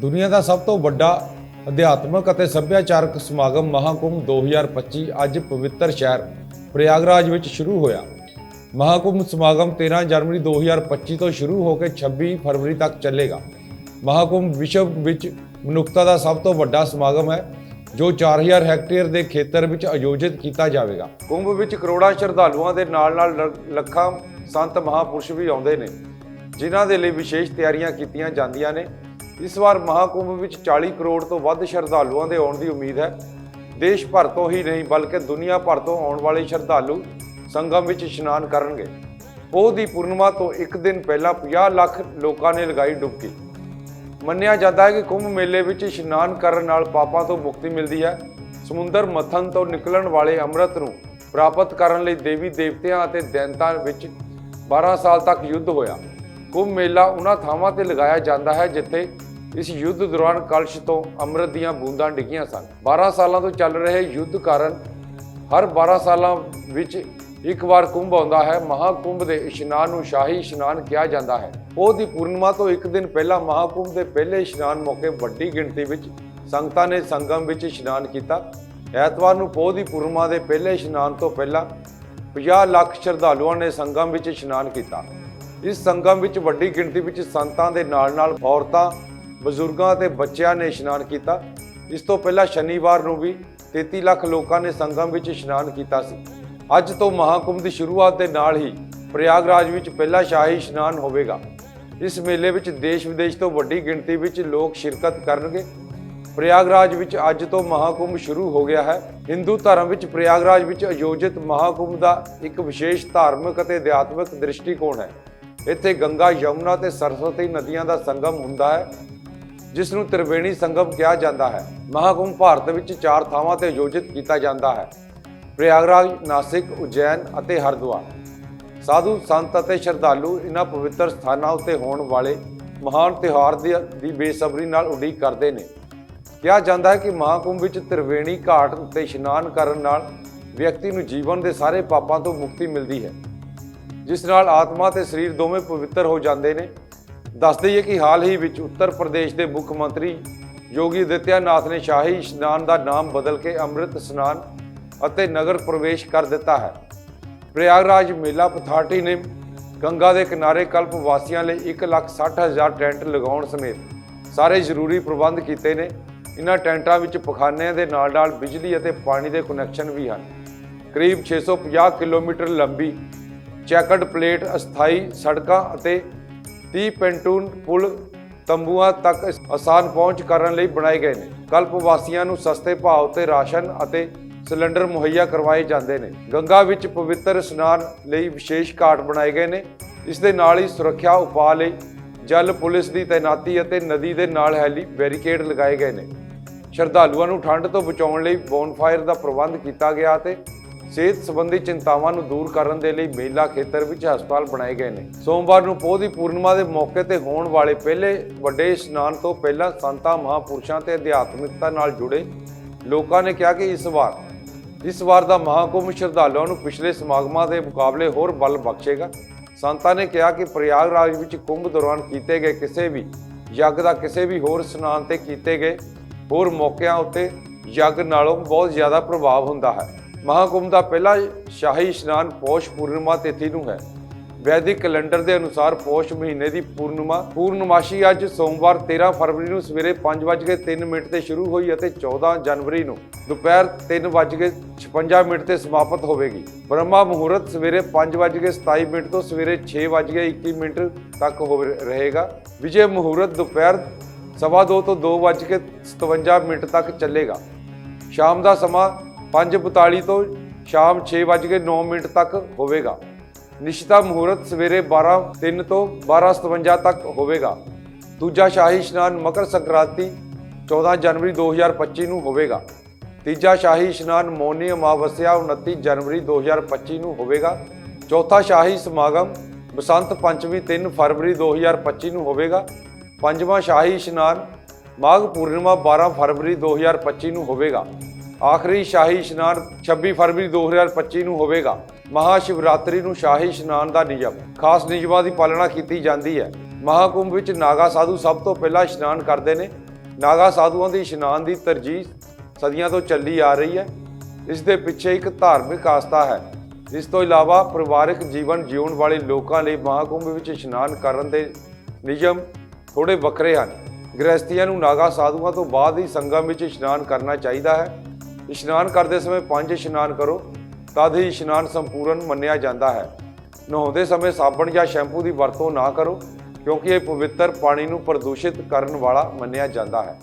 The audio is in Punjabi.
ਦੁਨੀਆ ਦਾ ਸਭ ਤੋਂ ਵੱਡਾ ਅਧਿਆਤਮਕ ਅਤੇ ਸੱਭਿਆਚਾਰਕ ਸਮਾਗਮ ਮਹਾਕੁੰਭ 2025 ਅੱਜ ਪਵਿੱਤਰ ਸ਼ਹਿਰ ਪ੍ਰਯਾਗਰਾਜ ਵਿੱਚ ਸ਼ੁਰੂ ਹੋਇਆ। ਮਹਾਕੁੰਭ ਸਮਾਗਮ 13 ਜਨਵਰੀ 2025 ਤੋਂ ਸ਼ੁਰੂ ਹੋ ਕੇ 26 ਫਰਵਰੀ ਤੱਕ ਚੱਲੇਗਾ। ਮਹਾਕੁੰਭ ਵਿਸ਼ਵ ਵਿੱਚ ਮਨੁੱਖਤਾ ਦਾ ਸਭ ਤੋਂ ਵੱਡਾ ਸਮਾਗਮ ਹੈ, ਜੋ 4000 ਹੈਕਟੇਅਰ ਦੇ ਖੇਤਰ ਵਿੱਚ ਆਯੋਜਿਤ ਕੀਤਾ ਜਾਵੇਗਾ। ਕੁੰਭ ਵਿੱਚ ਕਰੋੜਾਂ ਸ਼ਰਧਾਲੂਆਂ ਦੇ ਨਾਲ-ਨਾਲ ਲੱਖਾਂ ਸੰਤ ਮਹਾਪੁਰਸ਼ ਵੀ ਆਉਂਦੇ ਨੇ, ਜਿਨ੍ਹਾਂ ਦੇ ਲਈ ਵਿਸ਼ੇਸ਼ ਤਿਆਰੀਆਂ ਕੀਤੀਆਂ ਜਾਂਦੀਆਂ ਨੇ। ਇਸ ਵਾਰ ਮਹਾਕੁੰਭ ਵਿੱਚ 40 ਕਰੋੜ ਤੋਂ ਵੱਧ ਸ਼ਰਧਾਲੂਆਂ ਦੇ ਆਉਣ ਦੀ ਉਮੀਦ ਹੈ। ਦੇਸ਼ ਭਰ ਤੋਂ ਹੀ ਨਹੀਂ, ਬਲਕਿ ਦੁਨੀਆ ਭਰ ਤੋਂ ਆਉਣ ਵਾਲੇ ਸ਼ਰਧਾਲੂ ਸੰਗਮ ਵਿੱਚ ਇਸ਼ਨਾਨ ਕਰਨਗੇ। ਪੋਹ ਦੀ ਪੂਰਨਿਮਾ ਤੋਂ ਇੱਕ ਦਿਨ ਪਹਿਲਾਂ 50 ਲੱਖ ਲੋਕਾਂ ਨੇ ਲਗਾਈ ਡੁਬਕੀ। ਮੰਨਿਆ ਜਾਂਦਾ ਹੈ ਕਿ ਕੁੰਭ ਮੇਲੇ ਵਿੱਚ ਇਸ਼ਨਾਨ ਕਰਨ ਨਾਲ ਪਾਪਾਂ ਤੋਂ ਮੁਕਤੀ ਮਿਲਦੀ ਹੈ। ਸਮੁੰਦਰ ਮੱਥਨ ਤੋਂ ਨਿਕਲਣ ਵਾਲੇ ਅੰਮ੍ਰਿਤ ਨੂੰ ਪ੍ਰਾਪਤ ਕਰਨ ਲਈ ਦੇਵੀ ਦੇਵਤਿਆਂ ਅਤੇ ਦੈਂਤਾਂ ਵਿੱਚ 12 ਸਾਲ ਤੱਕ ਯੁੱਧ ਹੋਇਆ। ਕੁੰਭ ਮੇਲਾ ਉਹਨਾਂ ਥਾਵਾਂ ਤੇ ਲਗਾਇਆ ਜਾਂਦਾ ਹੈ ਜਿੱਥੇ ਇਸ ਯੁੱਧ ਦੌਰਾਨ ਕਲਸ਼ ਤੋਂ ਅੰਮ੍ਰਿਤ ਦੀਆਂ ਬੂੰਦਾਂ ਡਿੱਗੀਆਂ ਸਨ। 12 ਸਾਲਾਂ ਤੋਂ ਚੱਲ ਰਹੇ ਯੁੱਧ ਕਾਰਨ ਹਰ 12 ਸਾਲਾਂ ਵਿੱਚ ਇੱਕ ਵਾਰ ਕੁੰਭ ਆਉਂਦਾ ਹੈ। ਮਹਾਕੁੰਭ ਦੇ ਇਸ਼ਨਾਨ ਨੂੰ ਸ਼ਾਹੀ ਇਸ਼ਨਾਨ ਕਿਹਾ ਜਾਂਦਾ ਹੈ। ਉਹ ਦੀ ਪੂਰਨਿਮਾ ਤੋਂ ਇੱਕ ਦਿਨ ਪਹਿਲਾਂ ਮਹਾਕੁੰਭ ਦੇ ਪਹਿਲੇ ਇਸ਼ਨਾਨ ਮੌਕੇ ਵੱਡੀ ਗਿਣਤੀ ਵਿੱਚ ਸੰਗਤਾਂ ਨੇ ਸੰਗਮ ਵਿੱਚ ਇਸ਼ਨਾਨ ਕੀਤਾ। ਐਤਵਾਰ ਨੂੰ ਪੋਹ ਦੀ ਪੂਰਨਿਮਾ ਦੇ ਪਹਿਲੇ ਇਸ਼ਨਾਨ ਤੋਂ ਪਹਿਲਾਂ 50 ਲੱਖ ਸ਼ਰਧਾਲੂਆਂ ਨੇ ਸੰਗਮ ਵਿੱਚ ਇਸ਼ਨਾਨ ਕੀਤਾ। ਇਸ ਸੰਗਮ ਵਿੱਚ ਵੱਡੀ ਗਿਣਤੀ ਵਿੱਚ ਸੰਤਾਂ ਦੇ ਨਾਲ-ਨਾਲ ਔਰਤਾਂ ਬਜ਼ੁਰਗਾਂ ਅਤੇ ਬੱਚਿਆਂ ਨੇ ਇਸ਼ਨਾਨ ਕੀਤਾ। ਇਸ ਤੋਂ ਪਹਿਲਾਂ ਸ਼ਨੀਵਾਰ ਨੂੰ ਵੀ 33 ਲੱਖ ਲੋਕਾਂ ਨੇ ਸੰਗਮ ਵਿੱਚ ਇਸ਼ਨਾਨ ਕੀਤਾ ਸੀ। ਅੱਜ ਤੋਂ ਮਹਾਕੁੰਭ ਦੀ ਸ਼ੁਰੂਆਤ ਦੇ ਨਾਲ ਹੀ ਪ੍ਰਯਾਗਰਾਜ ਵਿੱਚ ਪਹਿਲਾ ਸ਼ਾਹੀ ਇਸ਼ਨਾਨ ਹੋਵੇਗਾ। ਇਸ ਮੇਲੇ ਵਿੱਚ ਦੇਸ਼ ਵਿਦੇਸ਼ ਤੋਂ ਵੱਡੀ ਗਿਣਤੀ ਵਿੱਚ ਲੋਕ ਸ਼ਿਰਕਤ ਕਰਨਗੇ। ਪ੍ਰਯਾਗਰਾਜ ਵਿੱਚ ਅੱਜ ਤੋਂ ਮਹਾਕੁੰਭ ਸ਼ੁਰੂ ਹੋ ਗਿਆ ਹੈ। ਹਿੰਦੂ ਧਰਮ ਵਿੱਚ ਪ੍ਰਯਾਗਰਾਜ ਵਿੱਚ ਆਯੋਜਿਤ ਮਹਾਕੁੰਭ ਦਾ ਇੱਕ ਵਿਸ਼ੇਸ਼ ਧਾਰਮਿਕ ਅਤੇ ਅਧਿਆਤਮਿਕ ਦ੍ਰਿਸ਼ਟੀਕੋਣ ਹੈ। ਇੱਥੇ ਗੰਗਾ, ਯਮੁਨਾ ਤੇ ਸਰਸਵਤੀ ਨਦੀਆਂ ਦਾ ਸੰਗਮ ਹੁੰਦਾ ਹੈ। ਜਿਸ ਨੂੰ ਤ੍ਰਿਵੇਣੀ ਸੰਗਮ ਕਿਹਾ ਜਾਂਦਾ ਹੈ। ਮਹਾਕੁੰਭ ਭਾਰਤ ਵਿੱਚ ਚਾਰ ਥਾਵਾਂ ਤੇ ਆਯੋਜਿਤ ਕੀਤਾ ਜਾਂਦਾ ਹੈ। ਪ੍ਰਯਾਗਰਾਜ, ਨਾਸਿਕ, ਉਜੈਨ ਅਤੇ ਹਰਿਦੁਆਰ। ਸਾਧੂ ਸੰਤ ਅਤੇ ਸ਼ਰਧਾਲੂ ਇਹਨਾਂ ਪਵਿੱਤਰ ਸਥਾਨਾਂ ਉੱਤੇ ਹੋਣ ਵਾਲੇ ਮਹਾਨ ਤਿਉਹਾਰ ਦੀ ਦੀ ਬੇਸਬਰੀ ਨਾਲ ਉਡੀਕ ਕਰਦੇ ਨੇ। ਕਿਹਾ ਜਾਂਦਾ ਹੈ ਕਿ ਮਹਾਕੁੰਭ ਵਿੱਚ ਤ੍ਰਿਵੇਣੀ ਘਾਟ ਉੱਤੇ ਇਸ਼ਨਾਨ ਕਰਨ ਨਾਲ ਵਿਅਕਤੀ ਨੂੰ ਜੀਵਨ ਦੇ ਸਾਰੇ ਪਾਪਾਂ ਤੋਂ ਮੁਕਤੀ ਮਿਲਦੀ ਹੈ। ਜਿਸ ਨਾਲ ਆਤਮਾ ਤੇ ਸਰੀਰ ਦੋਵੇਂ ਪਵਿੱਤਰ ਹੋ ਜਾਂਦੇ ਨੇ। ਦੱਸ ਦਈਏ ਕਿ ਹਾਲ ਹੀ ਵਿੱਚ ਉੱਤਰ ਪ੍ਰਦੇਸ਼ ਦੇ ਮੁੱਖ ਮੰਤਰੀ ਯੋਗੀ ਅਦਿੱਤਿਆਨਾਥ ਨੇ ਸ਼ਾਹੀ ਇਸ਼ਨਾਨ ਦਾ ਨਾਮ ਬਦਲ ਕੇ ਅੰਮ੍ਰਿਤ ਇਸ਼ਨਾਨ ਅਤੇ ਨਗਰ ਪ੍ਰਵੇਸ਼ ਕਰ ਦਿੱਤਾ ਹੈ। ਪ੍ਰਯਾਗਰਾਜ ਮੇਲਾ ਅਥਾਰਟੀ ਨੇ ਗੰਗਾ ਦੇ ਕਿਨਾਰੇ ਕਲਪ ਵਾਸੀਆਂ ਲਈ 1,60,000 ਟੈਂਟ ਲਗਾਉਣ ਸਮੇਤ ਸਾਰੇ ਜ਼ਰੂਰੀ ਪ੍ਰਬੰਧ ਕੀਤੇ ਨੇ। ਇਨ੍ਹਾਂ ਟੈਂਟਾਂ ਵਿੱਚ ਪਖਾਨਿਆਂ ਦੇ ਨਾਲ-ਨਾਲ ਬਿਜਲੀ ਅਤੇ ਪਾਣੀ ਦੇ ਕਨੈਕਸ਼ਨ ਵੀ ਹਨ। ਕਰੀਬ 650 ਕਿਲੋਮੀਟਰ ਲੰਬੀ ਚੈਕਡ ਪਲੇਟ ਅਸਥਾਈ ਸੜਕਾਂ ਅਤੇ 30 ਪੈਂਟੂਨ ਪੁਲ ਤੰਬੂਆਂ ਤੱਕ ਆਸਾਨ ਪਹੁੰਚ ਕਰਨ ਲਈ ਬਣਾਏ ਗਏ ਨੇ। ਕਲਪ ਵਾਸੀਆਂ ਨੂੰ ਸਸਤੇ ਭਾਅ ਤੇ ਰਾਸ਼ਨ ਅਤੇ ਸਿਲੰਡਰ ਮੁਹੱਈਆ ਕਰਵਾਏ ਜਾਂਦੇ ਨੇ। ਗੰਗਾ ਵਿੱਚ ਪਵਿੱਤਰ ਇਸ਼ਨਾਨ ਲਈ ਵਿਸ਼ੇਸ਼ ਘਾਟ ਬਣਾਏ ਗਏ ਨੇ। ਇਸ ਦੇ ਨਾਲ ਹੀ ਸੁਰੱਖਿਆ ਉਪਾਅ ਲਈ ਜਲ ਪੁਲਿਸ ਦੀ ਤੈਨਾਤੀ ਅਤੇ ਨਦੀ ਦੇ ਨਾਲ ਹੈਲੀ ਬੈਰੀਕੇਡ ਲਗਾਏ ਗਏ ਨੇ। ਸ਼ਰਧਾਲੂਆਂ ਨੂੰ ਠੰਡ ਤੋਂ ਬਚਾਉਣ ਲਈ ਬੋਨਫਾਇਰ ਦਾ ਪ੍ਰਬੰਧ ਕੀਤਾ ਗਿਆ ਤੇ ਸਿਹਤ ਸੰਬੰਧੀ ਚਿੰਤਾਵਾਂ ਨੂੰ ਦੂਰ ਕਰਨ ਦੇ ਲਈ ਮੇਲਾ ਖੇਤਰ ਵਿੱਚ ਹਸਪਤਾਲ ਬਣਾਏ ਗਏ ਨੇ। ਸੋਮਵਾਰ ਨੂੰ ਪੋਹ ਦੀ ਪੂਰਨਿਮਾ ਦੇ ਮੌਕੇ ਤੇ ਹੋਣ ਵਾਲੇ ਪਹਿਲੇ ਵੱਡੇ ਇਸ਼ਨਾਨ ਤੋਂ ਪਹਿਲਾਂ ਸੰਤਾਂ, ਮਹਾਪੁਰਸ਼ਾਂ ਤੇ ਅਧਿਆਤਮਿਕਤਾ ਨਾਲ ਜੁੜੇ ਲੋਕਾਂ ਨੇ ਕਿਹਾ ਕਿ ਇਸ ਵਾਰ ਇਸ ਵਾਰ ਦਾ ਮਹਾਕੁੰਭ ਸ਼ਰਧਾਲੂਆਂ ਨੂੰ ਪਿਛਲੇ ਸਮਾਗਮਾਂ ਦੇ ਮੁਕਾਬਲੇ ਹੋਰ ਬਲ ਬਖਸ਼ੇਗਾ। ਸੰਤਾਂ ਨੇ ਕਿਹਾ ਕਿ ਪ੍ਰਯਾਗਰਾਜ ਵਿੱਚ ਕੁੰਭ ਦੌਰਾਨ ਕੀਤੇ ਗਏ ਕਿਸੇ ਵੀ ਯੱਗ ਦਾ ਕਿਸੇ ਵੀ ਹੋਰ ਇਸ਼ਨਾਨ ਤੇ ਕੀਤੇ ਗਏ ਹੋਰ ਮੌਕਿਆਂ ਉੱਤੇ ਯੱਗ ਨਾਲੋਂ ਬਹੁਤ ਜ਼ਿਆਦਾ ਪ੍ਰਭਾਵ ਹੁੰਦਾ ਹੈ। ਮਹਾਕੁੰਭ ਦਾ ਪਹਿਲਾ ਸ਼ਾਹੀ ਇਸ਼ਨਾਨ ਪੋਸ਼ ਪੂਰਨਿਮਾ ਤਿਥੀ ਨੂੰ ਹੈ। ਵੈਦਿਕ ਕੈਲੰਡਰ ਦੇ ਅਨੁਸਾਰ ਪੌਸ਼ ਮਹੀਨੇ ਦੀ ਪੂਰਨਿਮਾ ਪੂਰਨਮਾਸ਼ੀ ਅੱਜ ਸੋਮਵਾਰ 13 ਫਰਵਰੀ ਨੂੰ ਸਵੇਰੇ 5:03 ਮਿੰਟ ਤੇ ਸ਼ੁਰੂ ਹੋਈ ਅਤੇ 14 ਜਨਵਰੀ ਨੂੰ ਦੁਪਹਿਰ 3:56 ਮਿੰਟ ਤੇ ਸਮਾਪਤ ਹੋਵੇਗੀ। ਬ੍ਰਹਮਾ ਮੁਹੂਰਤ ਸਵੇਰੇ 5:27 ਮਿੰਟ ਤੋਂ ਸਵੇਰੇ 6:21 ਮਿੰਟ ਤੱਕ ਹੋ ਰਹੇਗਾ। ਵਿਜੇ ਮੁਹੂਰਤ ਦੁਪਹਿਰ ਸਵਾ ਦੋ ਤੋਂ 2:57 ਮਿੰਟ ਤੱਕ ਚੱਲੇਗਾ। ਸ਼ਾਮ ਦਾ ਸਮਾਂ 5:42 ਤੋਂ ਸ਼ਾਮ 6:09 ਮਿੰਟ ਤੱਕ ਹੋਵੇਗਾ। ਨਿਸ਼ਚਿਤਾ ਮੁਹੂਰਤ ਸਵੇਰੇ 12:03 ਤੋਂ 12:57 ਤੱਕ ਹੋਵੇਗਾ। ਦੂਜਾ ਸ਼ਾਹੀ ਇਸ਼ਨਾਨ ਮਕਰ ਸੰਕ੍ਰਾਂਤੀ 14 ਜਨਵਰੀ 2025 ਨੂੰ ਹੋਵੇਗਾ। ਤੀਜਾ ਸ਼ਾਹੀ ਇਸ਼ਨਾਨ ਮੌਨੀ ਅਮਾਵਸਿਆ 29 ਜਨਵਰੀ 2025 ਨੂੰ ਹੋਵੇਗਾ। ਚੌਥਾ ਸ਼ਾਹੀ ਸਮਾਗਮ ਬਸੰਤ ਪੰਚਮੀ 3 ਫਰਵਰੀ 2025 ਨੂੰ ਹੋਵੇਗਾ। ਪੰਜਵਾਂ ਸ਼ਾਹੀ ਇਸ਼ਨਾਨ ਮਾਘ ਪੂਰਨਿਮਾ 12 ਫਰਵਰੀ 2025 ਨੂੰ ਹੋਵੇਗਾ। ਆਖਰੀ ਸ਼ਾਹੀ ਇਸ਼ਨਾਨ 26 ਫਰਵਰੀ 2025 ਨੂੰ ਹੋਵੇਗਾ। ਮਹਾ ਸ਼ਿਵਰਾਤਰੀ ਨੂੰ ਸ਼ਾਹੀ ਇਸ਼ਨਾਨ ਦਾ ਨਿਯਮ, ਖਾਸ ਨਿਯਮਾਂ ਦੀ ਪਾਲਣਾ ਕੀਤੀ ਜਾਂਦੀ ਹੈ। ਮਹਾਕੁੰਭ ਵਿੱਚ ਨਾਗਾ ਸਾਧੂ ਸਭ ਤੋਂ ਪਹਿਲਾਂ ਇਸ਼ਨਾਨ ਕਰਦੇ ਨੇ। ਨਾਗਾ ਸਾਧੂਆਂ ਦੀ ਇਸ਼ਨਾਨ ਦੀ ਤਰਜੀਹ ਸਦੀਆਂ ਤੋਂ ਚੱਲੀ ਆ ਰਹੀ ਹੈ। ਇਸ ਦੇ ਪਿੱਛੇ ਇੱਕ ਧਾਰਮਿਕ ਆਸਥਾ ਹੈ। ਇਸ ਤੋਂ ਇਲਾਵਾ ਪਰਿਵਾਰਕ ਜੀਵਨ ਜਿਉਣ ਵਾਲੇ ਲੋਕਾਂ ਲਈ ਮਹਾਕੁੰਭ ਵਿੱਚ ਇਸ਼ਨਾਨ ਕਰਨ ਦੇ ਨਿਯਮ ਥੋੜੇ ਵੱਖਰੇ ਹਨ। ਗ੍ਰਹਸਥੀਆਂ ਨੂੰ ਨਾਗਾ ਸਾਧੂਆਂ ਤੋਂ ਬਾਅਦ ਹੀ ਸੰਗਮ ਵਿੱਚ ਇਸ਼ਨਾਨ ਕਰਨਾ ਚਾਹੀਦਾ ਹੈ। ਇਸ਼ਨਾਨ ਕਰਦੇ ਸਮੇਂ ਪੰਜ ਇਸ਼ਨਾਨ ਕਰੋ, ਤਦ ਹੀ ਇਸ਼ਨਾਨ ਸੰਪੂਰਨ ਮੰਨਿਆ ਜਾਂਦਾ ਹੈ। ਨਹਾਉਂਦੇ ਸਮੇਂ ਸਾਬਣ ਜਾਂ ਸ਼ੈਂਪੂ ਦੀ ਵਰਤੋਂ ਨਾ ਕਰੋ, ਕਿਉਂਕਿ ਇਹ ਪਵਿੱਤਰ ਪਾਣੀ ਨੂੰ ਪ੍ਰਦੂਸ਼ਿਤ ਕਰਨ ਵਾਲਾ ਮੰਨਿਆ ਜਾਂਦਾ ਹੈ।